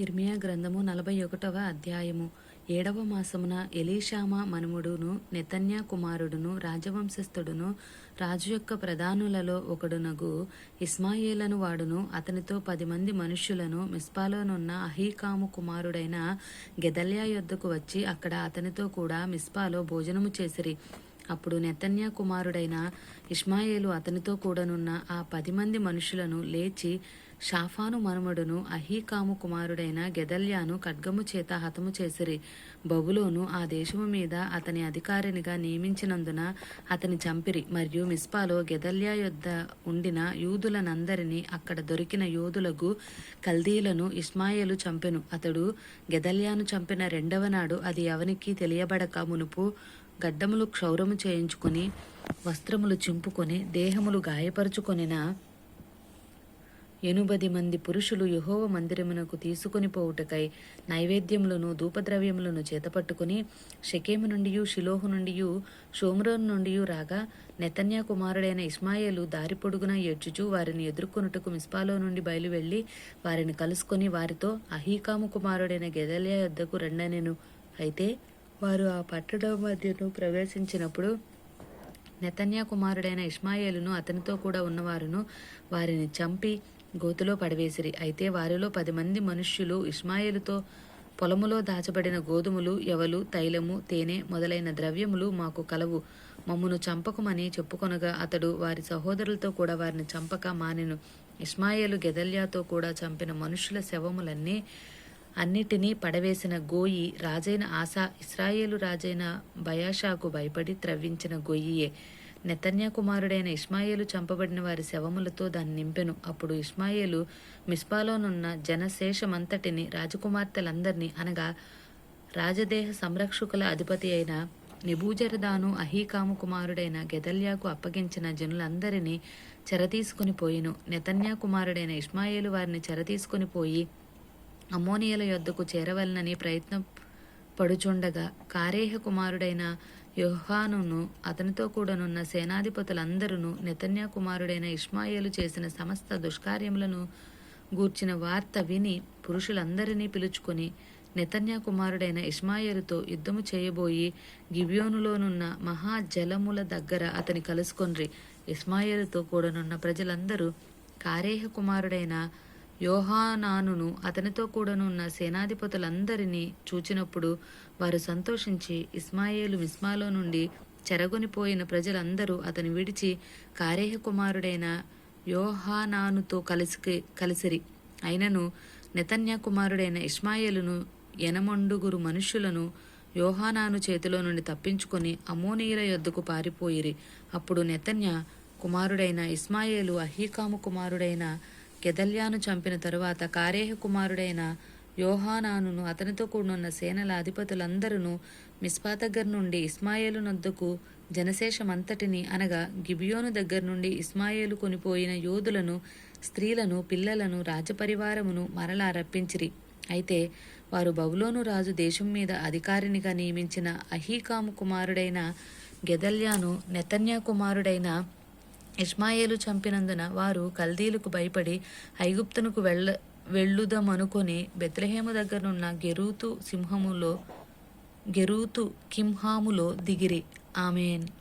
ఇర్మియా గ్రంథము నలభై ఒకటవ అధ్యాయము. ఏడవ మాసమున ఎలీషామా మనుముడును నెతన్యా కుమారుడును రాజవంశస్థుడును రాజు యొక్క ప్రధానులలో ఒకడునగు ఇస్మాయేలను వాడును. అతనితో పది మంది మనుష్యులను మిస్పాలోనున్న అహీకాము కుమారుడైన గెదల్యా యొద్దకు వచ్చి అక్కడ అతనితో కూడా మిస్పాలో భోజనము చేసిరి. అప్పుడు నెతన్యా కుమారుడైన ఇస్మాయేలు అతనితో కూడనున్న ఆ పది మంది మనుషులను లేచి షాఫాను మనుమడును అహీకాము కుమారుడైన గెదల్యాను ఖడ్గము చేత హతము చేసిరి. బబులోను ఆ దేశము మీద అతని అధికారినిగా నియమించినందున అతని చంపిరి. మరియు మిస్పాలో గెదల్యా యొద్ద ఉండిన యూదులనందరినీ అక్కడ దొరికిన యూదులకు కల్దీలను ఇస్మాయేలు చంపెను. అతడు గెదల్యాను చంపిన రెండవ నాడు అది ఎవనికి తెలియబడక మునుపు గడ్డములు క్షౌరము చేయించుకొని వస్త్రములు చింపుకొని దేహములు గాయపరుచుకొనిన ఎనుబది మంది పురుషులు యహోవ మందిరమునకు తీసుకొని పోవుటకై నైవేద్యములను ధూపద్రవ్యములను చేతపట్టుకుని షకేము నుండి షిలోహు నుండి షోమ్రోన్ నుండి రాగా నెతన్యా కుమారుడైన ఇస్మాయేలు దారి పొడుగున ఏడ్చుచు వారిని ఎదుర్కొనుటకు మిస్పాలో నుండి బయలువెళ్ళి వారిని కలుసుకొని వారితో అహీకాము కుమారుడైన గెదలియా యొద్దకు రెండనెను. అయితే వారు ఆ పట్టణం మధ్యను ప్రవేశించినప్పుడు నెతన్యా కుమారుడైన ఇస్మాయేలును అతనితో కూడా ఉన్నవారును వారిని చంపి గోతులో పడవేసిరి. అయితే వారిలో పది మంది మనుష్యులు ఇస్మాయిలుతో పొలములో దాచబడిన గోధుమలు ఎవలు తైలము తేనె మొదలైన ద్రవ్యములు మాకు కలవు. మమ్మును చంపకమని చెప్పుకొనగా అతడు వారి సహోదరులతో కూడా వారిని చంపక మానెను. ఇస్మాయేలు గెదల్యాతో కూడా చంపిన మనుషుల శవములన్నీ అన్నిటినీ పడవేసిన గోయి రాజైన ఆశా ఇస్రాయేలు రాజైన బయాషాకు భయపడి త్రవ్వించిన గొయ్యియే. నెతన్యా కుమారుడైన ఇస్మాయేలు చంపబడిన వారి శవములతో దాన్ని నింపెను. అప్పుడు ఇస్మాయేలు మిస్పాలోనున్న జనశేషమంతటిని రాజకుమార్తెలందరినీ అనగా రాజదేహ సంరక్షకుల అధిపతి అయిన నిబూజరదాను అహీకాము కుమారుడైన గెదల్యాకు అప్పగించిన జనులందరినీ చెరతీసుకుని పోయిను. నెతన్యా కుమారుడైన ఇస్మాయేలు వారిని చెరతీసుకుని పోయి అమ్మోనియల యొద్దకు చేరవలనని ప్రయత్నం పడుచుండగా కారేహ కుమారుడైన యోహానును అతనితో కూడనున్న సేనాధిపతులందరూ నెతన్యా కుమారుడైన ఇష్మాయేలు చేసిన సమస్త దుష్కార్యములను గూర్చిన వార్త విని పురుషులందరినీ పిలుచుకొని నెతన్యా కుమారుడైన ఇష్మాయేలుతో యుద్ధము చేయబోయి గివ్యోనులోనున్న మహాజలముల దగ్గర అతని కలుసుకొన్రి. ఇస్మాయేలుతో కూడనున్న ప్రజలందరూ కారేహ కుమారుడైన యోహానానును అతనితో కూడనున్న సేనాధిపతులందరినీ చూచినప్పుడు వారు సంతోషించి ఇస్మాయేలు మిస్మాలో నుండి చెరగొనిపోయిన ప్రజలందరూ అతని విడిచి కారేహ కుమారుడైన యోహానానుతో కలిసి కలిసిరి. అయినను నెతన్యా కుమారుడైన ఇస్మాయేలును ఎనమండుగురు మనుష్యులను యోహానాను చేతిలో నుండి తప్పించుకొని అమోనీయుల యొద్దకు పారిపోయిరి. అప్పుడు నెతన్యా కుమారుడైన ఇస్మాయేలు అహీకాము కుమారుడైన గెదల్యాను చంపిన తరువాత కారేహ కుమారుడైన యోహానానును అతనితో కూడున్న సేనల అధిపతులందరూ మిస్పా దగ్గర నుండి ఇస్మాయేలు నొద్దకు జనశేషమంతటిని అనగా గిబియోను దగ్గర నుండి ఇస్మాయేలు కొనిపోయిన యోధులను స్త్రీలను పిల్లలను రాజపరివారమును మరలా రప్పించిరి. అయితే వారు బబులోను రాజు దేశం మీద అధికారినిగా నియమించిన అహీకాము కుమారుడైన గెదల్యాను నెతన్యా కుమారుడైన ఇష్మాయేలు చంపినందున వారు కల్దీలకు భయపడి ఐగుప్తునకు వెళ్ళ వెళ్ళుదామనుకొని బెత్లహేము దగ్గరనున్న గెరూతు సింహములో గెరూతు కింహాములో దిగిరి. ఆమెన్.